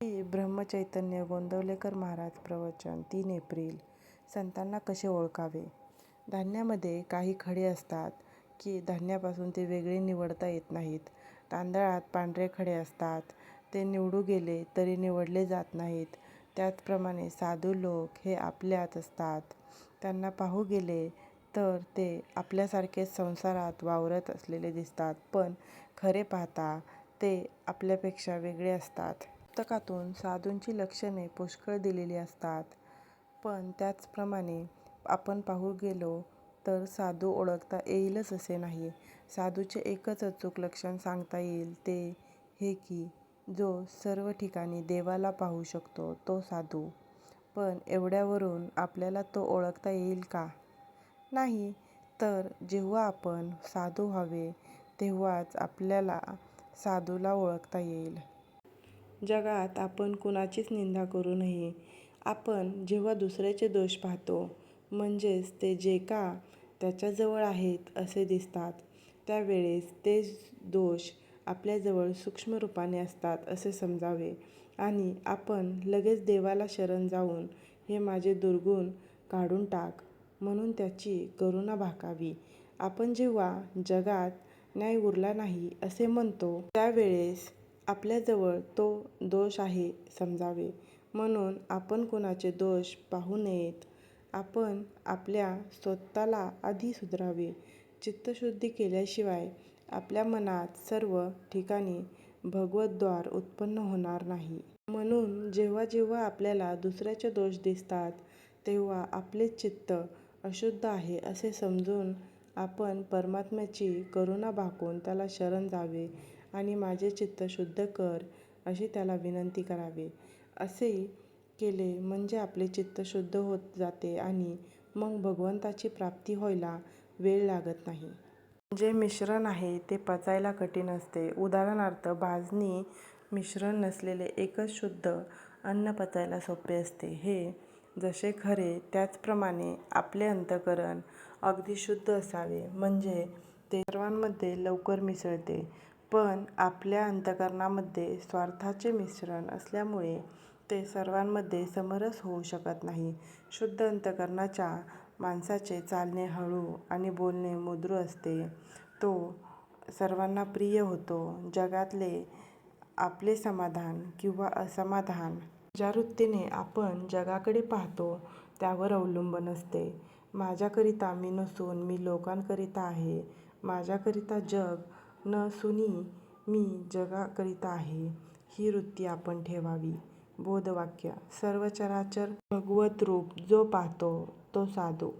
ब्रह्मचैतन्य गोंदवलेकर महाराज प्रवचन तीन एप्रिल. संतांना कसे ओळखावे? धान्यामध्ये काही खडे असतात की धान्यापासून ते वेगळे निवडता येत नाहीत. तांदळात पांढरे खडे असतात. ते निवडू गेले तरी निवडले जात नाहीत. त्याचप्रमाणे साधू लोक हे आपल्यात असतात. त्यांना पाहू गेले तर ते आपल्यासारखेच संसारात वावरत असलेले दिसतात. पण खरे पाहता ते आपल्यापेक्षा वेगळे असतात. पुस्तकातून साधूंची लक्षणे पुष्कळ दिलेली असतात. पण त्याचप्रमाणे आपण पाहू गेलो तर साधू ओळखता येईलच असे नाही. साधूचे एकच अचूक लक्षण सांगता येईल ते हे की जो सर्व ठिकाणी देवाला पाहू शकतो तो साधू. पण एवढ्यावरून आपल्याला तो ओळखता येईल का? नाही तर जेव्हा आपण साधू व्हावे तेव्हाच आपल्याला साधूला ओळखता येईल. जगात आपण कुणाचीच निंदा करू नये. आपण जेव्हा दुसऱ्याचे दोष पाहतो म्हणजेच ते जे का त्याच्याजवळ आहेत असे दिसतात. त्यावेळेस ते दोष आपल्याजवळ सूक्ष्म रूपाने असतात असे समजावे. आणि आपण लगेच देवाला शरण जाऊन हे माझे दुर्गुण काढून टाक म्हणून त्याची करुणा भाकावी. आपण जेव्हा जगात न्याय उरला नाही असे म्हणतो त्यावेळेस आपल्याजवळ तो दोष आहे समजावे. म्हणून आपण कोणाचे दोष पाहू नयेत. आपण आपल्या स्वतःला आधी सुधारावे. चित्तशुद्धी केल्याशिवाय आपल्या मनात सर्व ठिकाणी भगवद्वार उत्पन्न होणार नाही. म्हणून जेव्हा जेव्हा आपल्याला दुसऱ्याचे दोष दिसतात तेव्हा आपलेच चित्त अशुद्ध आहे असे समजून आपण परमात्म्याची करुणा भाकून त्याला शरण जावे. आणि माझे चित्त शुद्ध कर अशी त्याला विनंती करावी. असे केले म्हणजे आपले चित्त शुद्ध होत जाते आणि मग भगवंताची प्राप्ती व्हायला वेळ लागत नाही. जे मिश्रण आहे ते पचायला कठीण असते. उदाहरणार्थ भाजणी मिश्रण नसलेले एकच शुद्ध अन्न पचायला सोपे असते. हे जसे खरे त्याचप्रमाणे आपले अंतःकरण अगदी शुद्ध असावे. म्हणजे ते सर्वांमध्ये लवकर मिसळते. पण आपल्या अंतःकरणामध्ये स्वार्थाचे मिश्रण असल्यामुळे ते सर्वांमध्ये समरस होऊ शकत नाही. शुद्ध अंतःकरणाच्या माणसाचे चालणे हळू आणि बोलणे मृदू असते. तो सर्वांना प्रिय होतो. जगातले आपले समाधान किंवा असमाधान ज्या वृत्तीने आपण जगाकडे पाहतो त्यावर अवलंबून असते. माझ्याकरिता मी नसून मी लोकांकरिता आहे. माझ्याकरिता जग नसूनी मी जगाकरिता आहे ही वृत्ती आपण ठेवावी. बोधवाक्य सर्व चराचर भगवत रूप जो पाहतो तो साधू.